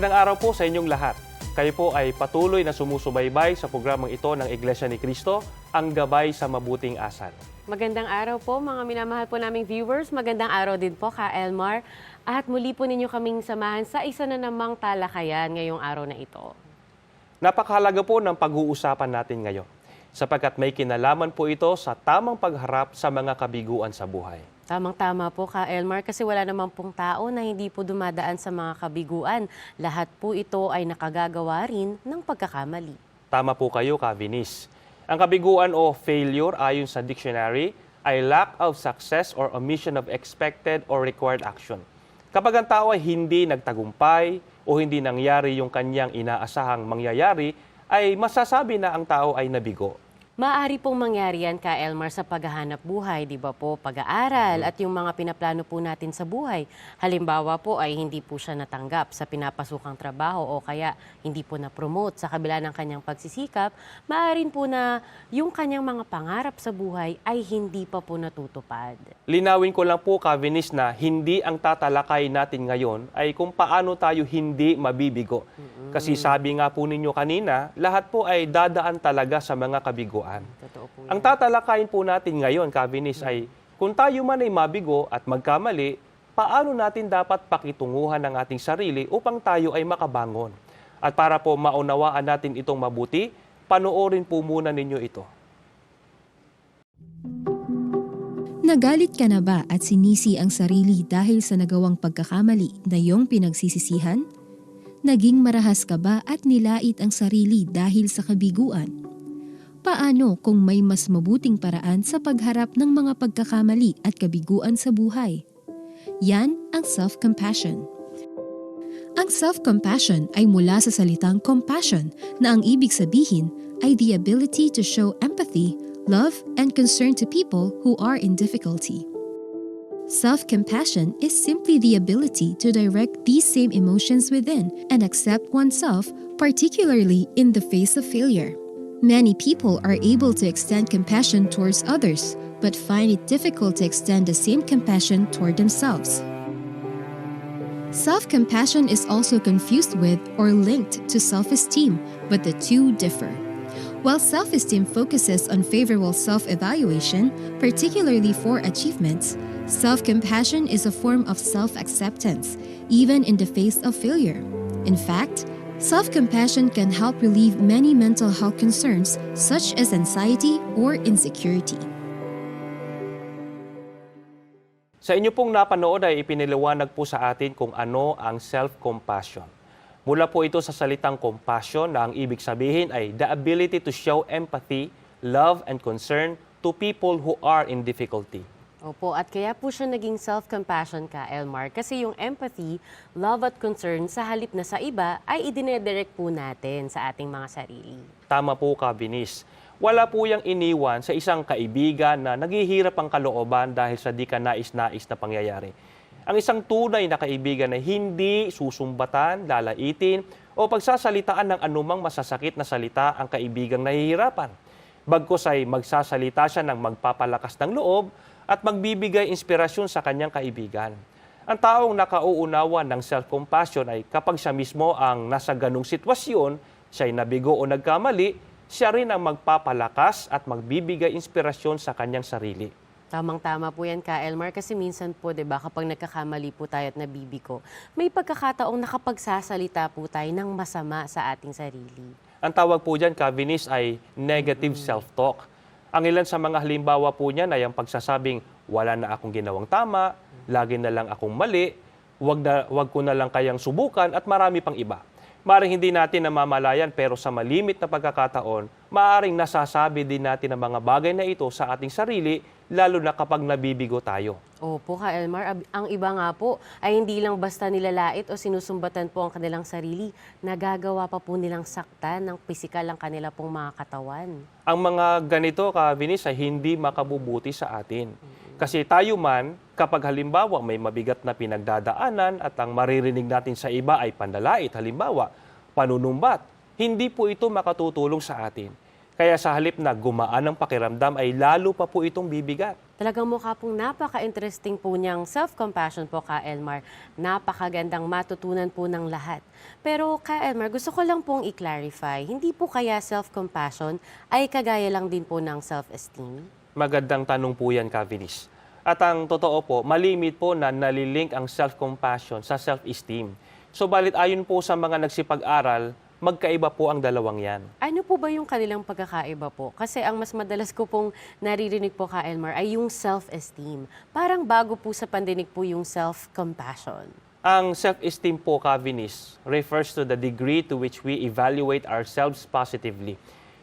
Magandang araw po sa inyong lahat. Kayo po ay patuloy na sumusubaybay sa programang ito ng Iglesia ni Cristo, ang gabay sa mabuting asal. Magandang araw po mga minamahal po naming viewers. Magandang araw din po ka Elmar. At muli po ninyo kaming samahan sa isa na namang talakayan ngayong araw na ito. Napakahalaga po ng pag-uusapan natin ngayon sapagkat may kinalaman po ito sa tamang pagharap sa mga kabiguan sa buhay. Tamang-tama po ka Elmar kasi wala naman pong tao na hindi po dumadaan sa mga kabiguan. Lahat po ito ay nakagagawa rin ng pagkakamali. Tama po kayo, Kavinis. Ang kabiguan o failure ayon sa dictionary ay lack of success or omission of expected or required action. Kapag ang tao ay hindi nagtagumpay o hindi nangyari yung kanyang inaasahang mangyayari, ay masasabi na ang tao ay nabigo. Maaari pong mangyari yan ka Elmar sa paghahanap buhay, di ba po? Pag-aaral at yung mga pinaplano po natin sa buhay. Halimbawa po ay hindi po siya natanggap sa pinapasukang trabaho o kaya hindi po na-promote sa kabila ng kanyang pagsisikap, maaaring po na yung kanyang mga pangarap sa buhay ay hindi pa po natutupad. Linawin ko lang po, Kavinis, na hindi ang tatalakay natin ngayon ay kung paano tayo hindi mabibigo. Kasi sabi nga po ninyo kanina, lahat po ay dadaan talaga sa mga kabiguan. Totoo po Ang yan. tatalakayin po natin ngayon, Kavinis, ay kung tayo man ay mabigo at magkamali, paano natin dapat pakitunguhan ng ating sarili upang tayo ay makabangon. At para po maunawaan natin itong mabuti, panoorin po muna ninyo ito. Nagalit ka na ba at sinisi ang sarili dahil sa nagawang pagkakamali na iyong pinagsisisihan? Naging marahas ka ba at nilait ang sarili dahil sa kabiguan? Paano kung may mas mabuting paraan sa pagharap ng mga pagkakamali at kabiguan sa buhay? Yan ang self-compassion. Ang self-compassion ay mula sa salitang compassion na ang ibig sabihin ay the ability to show empathy, love, and concern to people who are in difficulty. Self-compassion is simply the ability to direct these same emotions within and accept oneself, particularly in the face of failure. Many people are able to extend compassion towards others, but find it difficult to extend the same compassion toward themselves. Self compassion is also confused with or linked to self esteem, but the two differ. While self esteem focuses on favorable self evaluation, particularly for achievements, self compassion is a form of self acceptance, even in the face of failure. In fact, self compassion can help relieve many mental health concerns, such as anxiety or insecurity. Sa inyo pong napanood ay ipiniliwanag po sa atin kung ano ang self-compassion. Mula po ito sa salitang compassion na ang ibig sabihin ay the ability to show empathy, love, and concern to people who are in difficulty. Opo, at kaya po siya naging self-compassion ka, Elmar, kasi yung empathy, love at concern sa halip na sa iba ay idinedirects po natin sa ating mga sarili. Tama po ka, Binis. Wala po yung iniwan sa isang kaibigan na naghihirap ang kalooban dahil sa di ka nais-nais na pangyayari. Ang isang tunay na kaibigan na hindi susumbatan, lalaitin, o pagsasalitaan ng anumang masasakit na salita ang kaibigang nahihirapan. Bagkos ay magsasalita siya ng magpapalakas ng loob at magbibigay inspirasyon sa kanyang kaibigan. Ang taong nakauunawa ng self-compassion ay kapag siya mismo ang nasa ganong sitwasyon, siya ay nabigo o nagkamali, siya rin ang magpapalakas at magbibigay inspirasyon sa kanyang sarili. Tamang-tama po yan ka, Elmar, kasi minsan po, di ba, kapag nagkakamali po tayo at nabibiko, may pagkakataong nakapagsasalita po tayo ng masama sa ating sarili. Ang tawag po dyan, Calvinist, ay negative self-talk. Ang ilan sa mga halimbawa po niyan ay ang pagsasabing, wala na akong ginawang tama, lagi na lang akong mali, wag, na, wag ko na lang kayang subukan, at marami pang iba. Maring hindi natin namamalayan pero sa malimit na pagkakataon, maaring nasasabi din natin ang mga bagay na ito sa ating sarili, lalo na kapag nabibigo tayo. Opo ka, Elmar. Ang iba nga po ay hindi lang basta nilalait o sinusumbatan po ang kanilang sarili, nagagawa pa po nilang saktan ng pisikal ang kanila pong mga katawan. Ang mga ganito, Kavinis, ay hindi makabubuti sa atin. Kasi tayo man, kapag halimbawa may mabigat na pinagdadaanan at ang maririnig natin sa iba ay pandalait, halimbawa, panunumbat, hindi po ito makatutulong sa atin. Kaya sa halip na gumaan ang pakiramdam ay lalo pa po itong bibigat. Talagang mukha pong napaka-interesting po niyang self-compassion po, Ka Elmar. Napakagandang matutunan po ng lahat. Pero, Ka Elmar, gusto ko lang pong i-clarify, hindi po kaya self-compassion ay kagaya lang din po ng self-esteem? Magandang tanong po yan, Kavinis. At ang totoo po, malimit po na nalilink ang self-compassion sa self-esteem. So balit ayon po sa mga nagsipag-aral, magkaiba po ang dalawang yan. Ano po ba yung kanilang pagkakaiba po? Kasi ang mas madalas ko pong naririnig po, Ka Elmar, ay yung self-esteem. Parang bago po sa pandinig po yung self-compassion. Ang self-esteem po, Kavinis, refers to the degree to which we evaluate ourselves positively.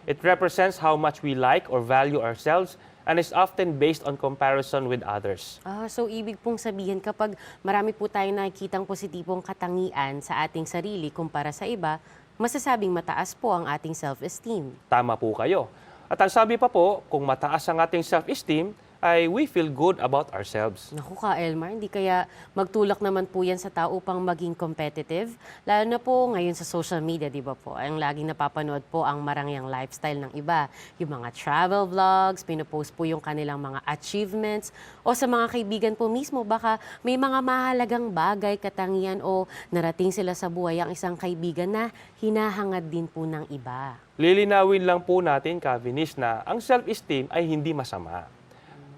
It represents how much we like or value ourselves and is often based on comparison with others. Ah, so ibig pong sabihin kapag marami po tayong nakikitang positibong katangian sa ating sarili kumpara sa iba, masasabing mataas po ang ating self-esteem. Tama po kayo. At ang sabi pa po, kung mataas ang ating self-esteem, ay we feel good about ourselves. Naku ka, Elmar, hindi kaya magtulak naman po yan sa tao upang maging competitive? Lalo na po ngayon sa social media, di ba po? Ang laging napapanood po ang marangyang lifestyle ng iba. Yung mga travel vlogs, pinopost po yung kanilang mga achievements. O sa mga kaibigan po mismo, baka may mga mahalagang bagay, katangian o narating sila sa buhay ang isang kaibigan na hinahangad din po ng iba. Lilinawin lang po natin, Kavinis, na ang self-esteem ay hindi masama.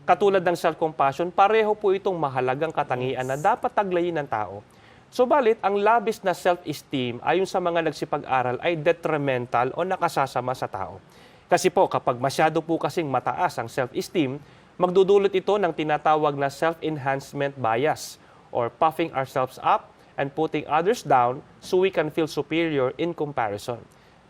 Katulad ng self-compassion, pareho po itong mahalagang katangian na dapat taglayin ng tao. Subalit, ang labis na self-esteem ayon sa mga nagsipag-aral ay detrimental o nakasasama sa tao. Kasi po, kapag masyado po kasing mataas ang self-esteem, magdudulot ito ng tinatawag na self-enhancement bias or puffing ourselves up and putting others down so we can feel superior in comparison.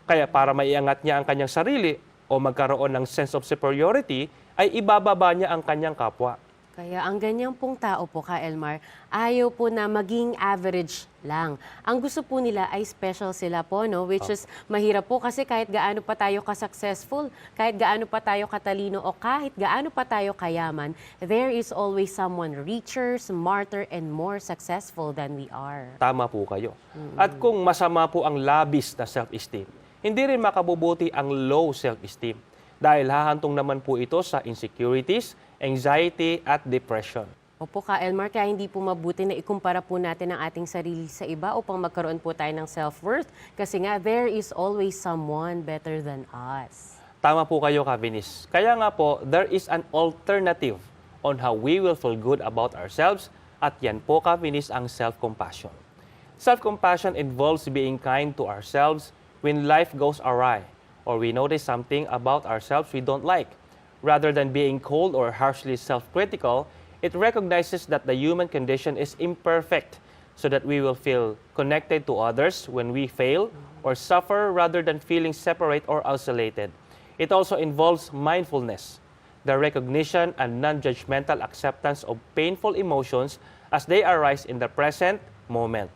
Kaya para maiangat niya ang kanyang sarili o magkaroon ng sense of superiority, ay ibababa niya ang kanyang kapwa. Kaya ang ganyang pong tao po, Ka Elmar, ayaw po na maging average lang. Ang gusto po nila ay special sila po, no? Which is mahirap po kasi kahit gaano pa tayo ka-successful, kahit gaano pa tayo katalino o kahit gaano pa tayo kayaman, there is always someone richer, smarter, and more successful than we are. Tama po kayo. At kung masama po ang labis na self-esteem, hindi rin makabubuti ang low self-esteem dahil hahantong naman po ito sa insecurities, anxiety, at depression. Opo ka, Elmar, kaya hindi po mabuti na ikumpara po natin ang ating sarili sa iba upang magkaroon po tayo ng self-worth. Kasi nga, there is always someone better than us. Tama po kayo, Kavinis. Kaya nga po, there is an alternative on how we will feel good about ourselves at yan po, Kavinis, ang self-compassion. Self-compassion involves being kind to ourselves when life goes awry or we notice something about ourselves we don't like. Rather than being cold or harshly self-critical, it recognizes that the human condition is imperfect so that we will feel connected to others when we fail or suffer rather than feeling separate or isolated. It also involves mindfulness, the recognition and non judgmental acceptance of painful emotions as they arise in the present moment.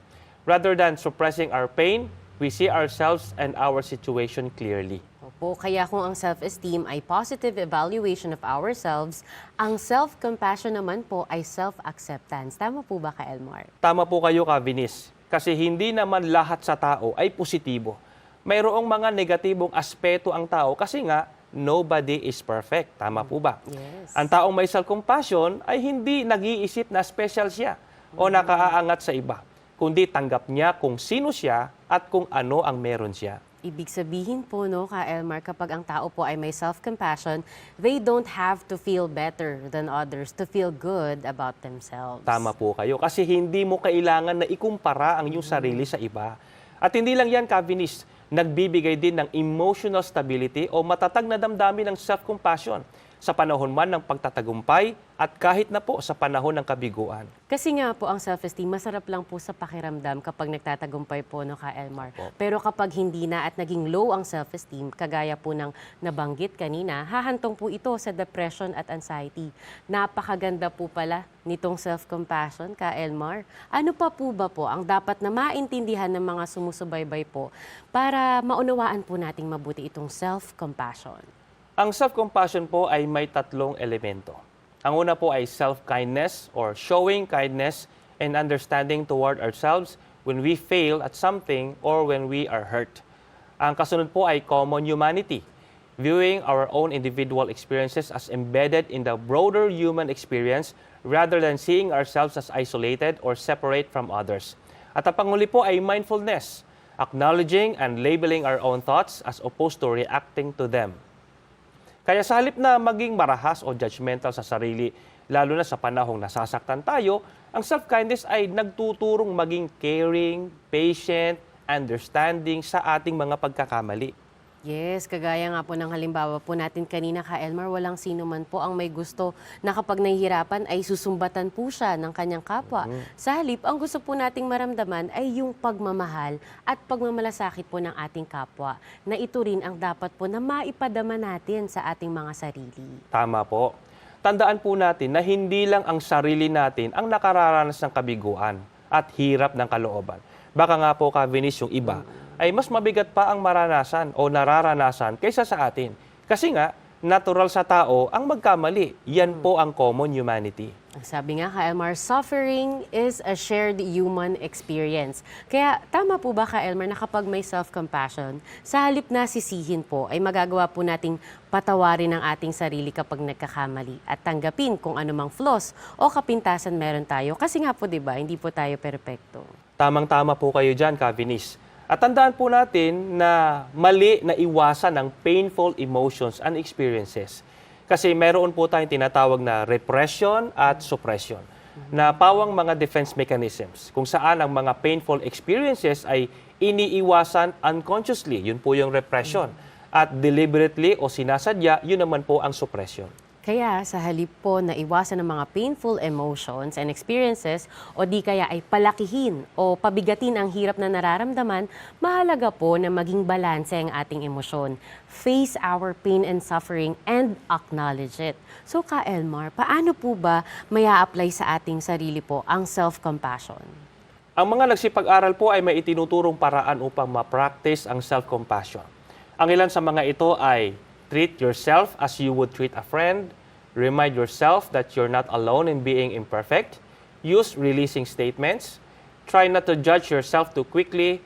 Rather than suppressing our pain, we see ourselves and our situation clearly. Opo, kaya kung ang self-esteem ay positive evaluation of ourselves, ang self-compassion naman po ay self-acceptance. Tama po ba ka, Elmar? Tama po kayo, Kavinis. Kasi hindi naman lahat sa tao ay positibo. Mayroong mga negatibong aspeto ang tao kasi nga, nobody is perfect. Tama po ba? Yes. Ang taong may self-compassion ay hindi nag-iisip na special siya o nakaaangat sa iba, kundi tanggap niya kung sino siya at kung ano ang meron siya. Ibig sabihin po, no, ka Elmar, kapag ang tao po ay may self-compassion, they don't have to feel better than others to feel good about themselves. Tama po kayo. Kasi hindi mo kailangan na ikumpara ang iyong sarili sa iba. At hindi lang yan, Calvinist, nagbibigay din ng emotional stability o matatag na damdamin ng self-compassion sa panahon man ng pagtatagumpay at kahit na po sa panahon ng kabiguan. Kasi nga po ang self-esteem, masarap lang po sa pakiramdam kapag nagtatagumpay po no ka Elmar. Pero kapag hindi na at naging low ang self-esteem, kagaya po ng nabanggit kanina, hahantong po ito sa depression at anxiety. Napakaganda po pala nitong self-compassion ka Elmar. Ano pa po ba po ang dapat na maintindihan ng mga sumusubaybay po para maunawaan po nating mabuti itong self-compassion? Ang self-compassion po ay may tatlong elemento. Ang una po ay self-kindness or showing kindness and understanding toward ourselves when we fail at something or when we are hurt. Ang kasunod po ay common humanity. viewing our own individual experiences as embedded in the broader human experience rather than seeing ourselves as isolated or separate from others. At ang panguli po ay mindfulness, acknowledging and labeling our own thoughts as opposed to reacting to them. Kaya sa halip na maging marahas o judgmental sa sarili, lalo na sa panahong nasasaktan tayo, ang self-kindness ay nagtuturong maging caring, patient, understanding sa ating mga pagkakamali. Yes, kagaya nga po ng halimbawa po natin kanina ka Elmar, walang sino man po ang may gusto na kapag nahihirapan ay susumbatan po siya ng kanyang kapwa. Sa halip, ang gusto po nating maramdaman ay yung pagmamahal at pagmamalasakit po ng ating kapwa na ito rin ang dapat po na maipadama natin sa ating mga sarili. Tama po. Tandaan po natin na hindi lang ang sarili natin ang nakararanas ng kabiguan at hirap ng kalooban. Baka nga po, Kavinis, yung iba, ay mas mabigat pa ang maranasan o nararanasan kaysa sa atin. Kasi nga, natural sa tao ang magkamali. Yan po ang common humanity. Sabi nga Elmar, suffering is a shared human experience. Kaya tama po ba Elmar na kapag may self-compassion, sa halip na sisihin po ay magagawa po nating patawarin ang ating sarili kapag nagkakamali at tanggapin kung anumang flaws o kapintasan meron tayo. Kasi nga po 'di ba, hindi po tayo perpekto. Tamang-tama po kayo dyan, Kavinis. At tandaan po natin na mali na iwasan ang painful emotions and experiences. Kasi meron po tayong tinatawag na repression at suppression na pawang mga defense mechanisms kung saan ang mga painful experiences ay iniiwasan unconsciously, yun po yung repression. At deliberately o sinasadya, yun naman po ang suppression. Kaya sa halip po na iwasan ng mga painful emotions and experiences o di kaya ay palakihin o pabigatin ang hirap na nararamdaman, mahalaga po na maging balanse ang ating emosyon. Face our pain and suffering and acknowledge it. So ka Elmar, paano po ba may apply sa ating sarili po ang self-compassion? Ang mga nagsipag-aral po ay may itinuturong paraan upang ma-practice ang self-compassion. Ang ilan sa mga ito ay treat yourself as you would treat a friend, remind yourself that you're not alone in being imperfect, use releasing statements, try not to judge yourself too quickly,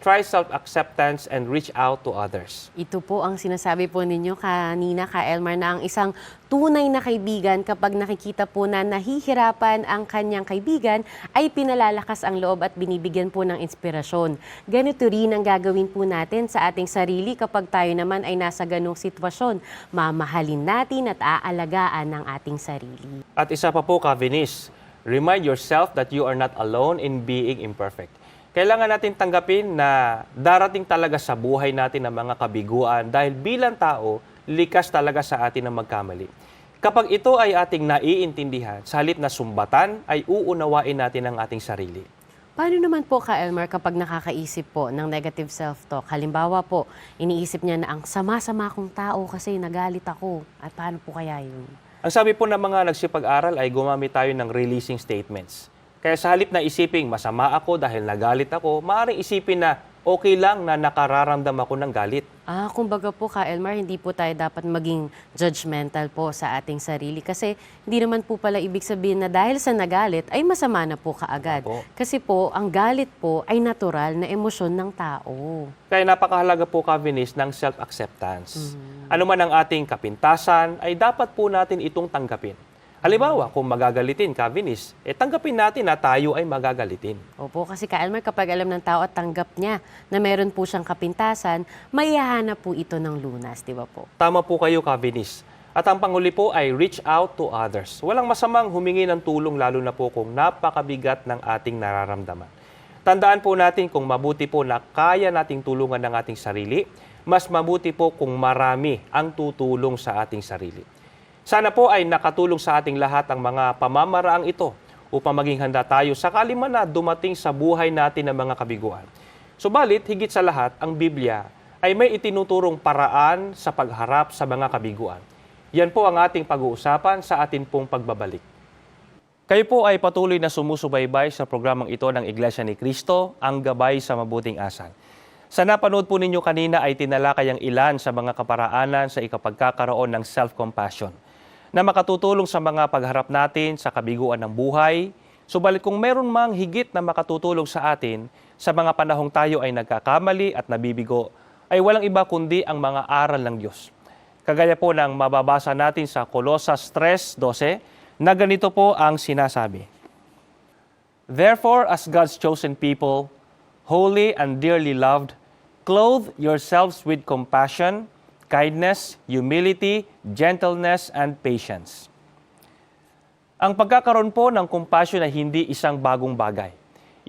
try self-acceptance, and reach out to others. Ito po ang sinasabi po ninyo kanina ka Elmar na ang isang tunay na kaibigan kapag nakikita po na nahihirapan ang kanyang kaibigan ay pinalalakas ang loob at binibigyan po ng inspirasyon. Ganito rin ang gagawin po natin sa ating sarili kapag tayo naman ay nasa ganong sitwasyon. Mamahalin natin at aalagaan ang ating sarili. At isa pa po, Kavinis, remind yourself that you are not alone in being imperfect. Kailangan natin tanggapin na darating talaga sa buhay natin ang mga kabiguan dahil bilang tao, likas talaga sa atin ang magkamali. Kapag ito ay ating naiintindihan, sa halip na sumbatan, ay uunawain natin ang ating sarili. Paano naman po ka, Elmar, kapag nakakaisip po ng negative self-talk? Halimbawa po, iniisip niya na ang sama-sama kong tao kasi nagalit ako. At paano po kaya yun? Ang sabi po ng mga nagsipag-aral ay gumamit tayo ng releasing statements. Kaya sa halip na isiping masama ako dahil nagalit ako, maaaring isipin na okay lang na nakararamdam ako ng galit. Ah, kumbaga po ka, Elmar, hindi po tayo dapat maging judgmental po sa ating sarili. Kasi hindi naman po pala ibig sabihin na dahil sa nagalit ay masama na po kaagad. Opo. Kasi po, ang galit po ay natural na emosyon ng tao. Kaya napakahalaga po, Kavinis, ng self-acceptance. Ano man ang ating kapintasan, ay dapat po natin itong tanggapin. Halimbawa, kung magagalitin, Kavinis, eh tanggapin natin na tayo ay magagalitin. Opo, kasi ka, Elmar, kapag alam ng tao at tanggap niya na meron po siyang kapintasan, maihahanap po ito ng lunas, di ba po? Tama po kayo, Kavinis. At ang panguli po ay reach out to others. Walang masamang humingi ng tulong lalo na po kung napakabigat ng ating nararamdaman. Tandaan po natin kung mabuti po na kaya nating tulungan ng ating sarili, mas mabuti po kung marami ang tutulong sa ating sarili. Sana po ay nakatulong sa ating lahat ang mga pamamaraang ito upang maging handa tayo sakali man na dumating sa buhay natin ng mga kabiguan. Subalit, higit sa lahat, ang Biblia ay may itinuturong paraan sa pagharap sa mga kabiguan. Yan po ang ating pag-uusapan sa atin pong pagbabalik. Kayo po ay patuloy na sumusubaybay sa programang ito ng Iglesia ni Cristo, ang gabay sa mabuting asal. Sa napanood po ninyo kanina ay tinalakay ang ilan sa mga kaparaanan sa ikapagkakaroon ng self-compassion na makatutulong sa mga pagharap natin sa kabiguan ng buhay. Subalit kung meron mang higit na makatutulong sa atin sa mga panahong tayo ay nagkakamali at nabibigo, ay walang iba kundi ang mga aral ng Diyos. Kagaya po ng mababasa natin sa Colossus 3.12 na ganito po ang sinasabi. Therefore, as God's chosen people, holy and dearly loved, clothe yourselves with compassion, kindness, humility, gentleness, and patience. Ang pagkakaroon po ng compassion ay hindi isang bagong bagay.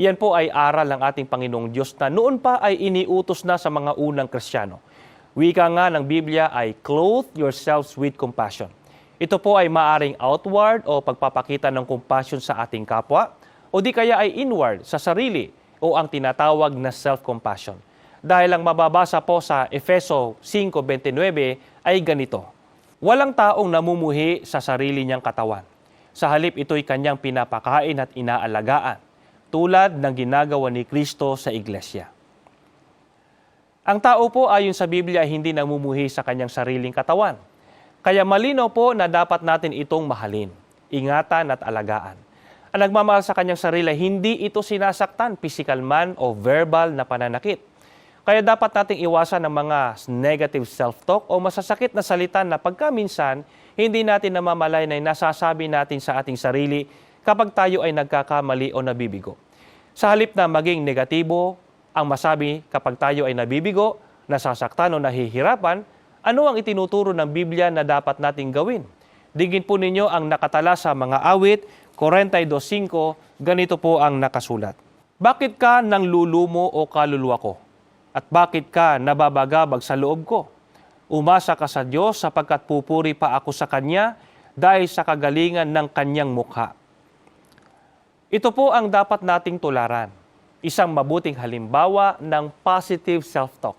Iyan po ay aral ng ating Panginoong Diyos na noon pa ay iniutos na sa mga unang Kristiyano. Wika nga ng Biblia ay clothe yourselves with compassion. Ito po ay maaring outward o pagpapakita ng compassion sa ating kapwa o di kaya ay inward sa sarili o ang tinatawag na self-compassion. Dahil ang mababasa po sa Efeso 5.29 ay ganito, Walang taong namumuhi sa sarili niyang katawan. Sa halip ito'y kanyang pinapakain at inaalagaan, tulad ng ginagawa ni Kristo sa iglesia. Ang tao po ayon sa Biblia ay hindi namumuhi sa kanyang sariling katawan. Kaya malinaw po na dapat natin itong mahalin, ingatan at alagaan. Ang nagmamahal sa kanyang sarili, hindi ito sinasaktan, physical man o verbal na pananakit. Kaya dapat nating iwasan ng mga negative self-talk o masasakit na salita na pagkaminsan hindi natin namamalay na nasasabi natin sa ating sarili kapag tayo ay nagkakamali o nabibigo. Sa halip na maging negatibo ang masabi kapag tayo ay nabibigo, nasasaktan o nahihirapan, ano ang itinuturo ng Biblia na dapat nating gawin? Digin po ninyo ang nakatala sa mga awit, 42.5, ganito po ang nakasulat. Bakit ka nang lulumo o kaluluwa ko? At bakit ka nababagabag sa loob ko? Umasa ka sa Diyos sapagkat pupuri pa ako sa Kanya dahil sa kagalingan ng Kanyang mukha. Ito po ang dapat nating tularan. Isang mabuting halimbawa ng positive self-talk.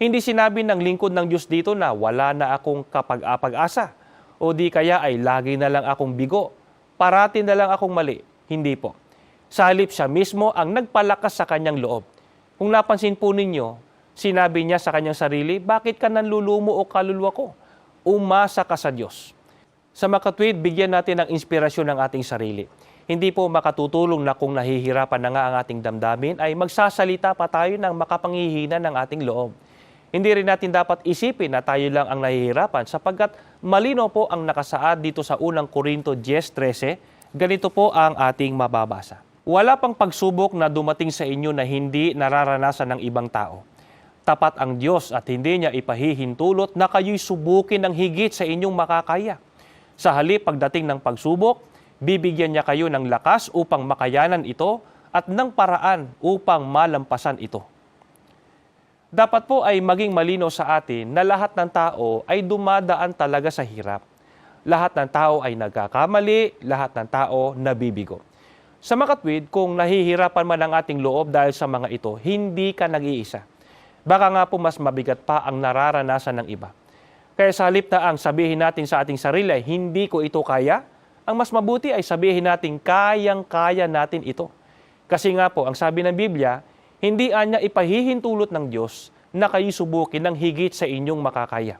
Hindi sinabi ng lingkod ng Diyos dito na wala na akong kapag-apag-asa o di kaya ay lagi na lang akong bigo, parati na lang akong mali. Hindi po. Sa halip siya mismo ang nagpalakas sa kanyang loob. Kung napansin po ninyo, sinabi niya sa kanyang sarili, bakit ka nanlulumo o kaluluwa ko? Umasa ka sa Diyos. Sa makatwid, bigyan natin ng inspirasyon ng ating sarili. Hindi po makatutulong na kung nahihirapan na nga ang ating damdamin ay magsasalita pa tayo ng makapanghihina ng ating loob. Hindi rin natin dapat isipin na tayo lang ang nahihirapan sapagkat malino po ang nakasaad dito sa unang Korinto 10.13, ganito po ang ating mababasa. Wala pang pagsubok na dumating sa inyo na hindi nararanasan ng ibang tao. Tapat ang Diyos at hindi niya ipahihintulot na kayo'y subukin ng higit sa inyong makakaya. Sa halip pagdating ng pagsubok, bibigyan niya kayo ng lakas upang makayanan ito at ng paraan upang malampasan ito. Dapat po ay maging malino sa atin na lahat ng tao ay dumadaan talaga sa hirap. Lahat ng tao ay nagkakamali, lahat ng tao nabibigo. Sa makatwid, kung nahihirapan man ang ating loob dahil sa mga ito, hindi ka nag-iisa. Baka nga po mas mabigat pa ang nararanasan ng iba. Kaya sa halip na ang sabihin natin sa ating sarili, hindi ko ito kaya, ang mas mabuti ay sabihin natin kayang-kaya natin ito. Kasi nga po, ang sabi ng Biblia, hindi anya ipahihintulot ng Diyos na kayo subukin ng higit sa inyong makakaya.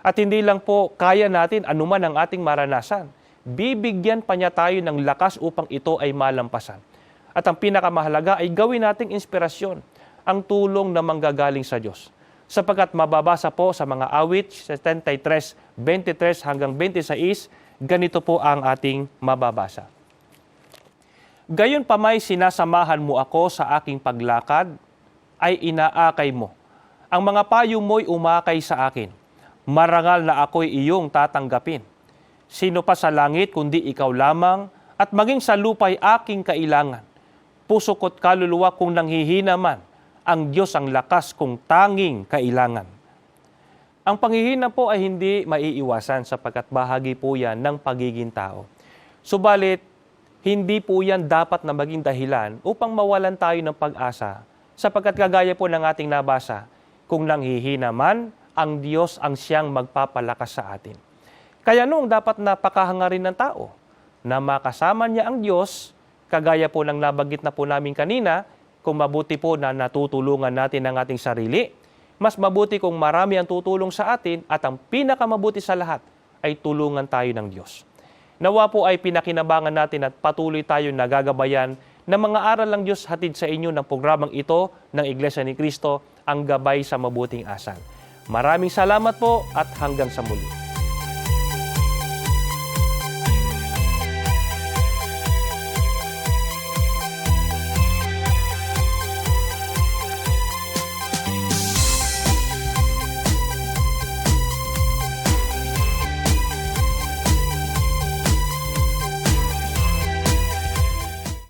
At hindi lang po kaya natin anuman ang ating maranasan. Bibigyan pa niya tayo ng lakas upang ito ay malampasan. At ang pinakamahalaga ay gawin nating inspirasyon, ang tulong na manggagaling sa Diyos. Sapagkat mababasa po sa mga awit, 73, 23 hanggang 26, ganito po ang ating mababasa. Gayon pa may sinasamahan mo ako sa aking paglakad, ay inaakay mo. Ang mga payo mo'y umakay sa akin. Marangal na ako'y iyong tatanggapin. Sino pa sa langit kundi ikaw lamang at maging sa lupa'y aking kailangan. Puso ko't kaluluwa kung nanghihina man, ang Diyos ang lakas kung tanging kailangan. Ang panghihina po ay hindi maiiwasan sapagkat bahagi po yan ng pagiging tao. Subalit, hindi po yan dapat na maging dahilan upang mawalan tayo ng pag-asa sapagkat kagaya po ng ating nabasa, kung nanghihina man, ang Diyos ang siyang magpapalakas sa atin. Kaya noong dapat napakahangarin ng tao na makasama niya ang Diyos, kagaya po ng nabagit na po namin kanina, kung mabuti po na natutulungan natin ang ating sarili, mas mabuti kung marami ang tutulong sa atin at ang pinakamabuti sa lahat ay tulungan tayo ng Diyos. Nawa po ay pinakinabangan natin at patuloy tayo nagagabayan ng mga aral ng Diyos hatid sa inyo ng programang ito ng Iglesia ni Cristo, ang gabay sa mabuting asal. Maraming salamat po at hanggang sa muli.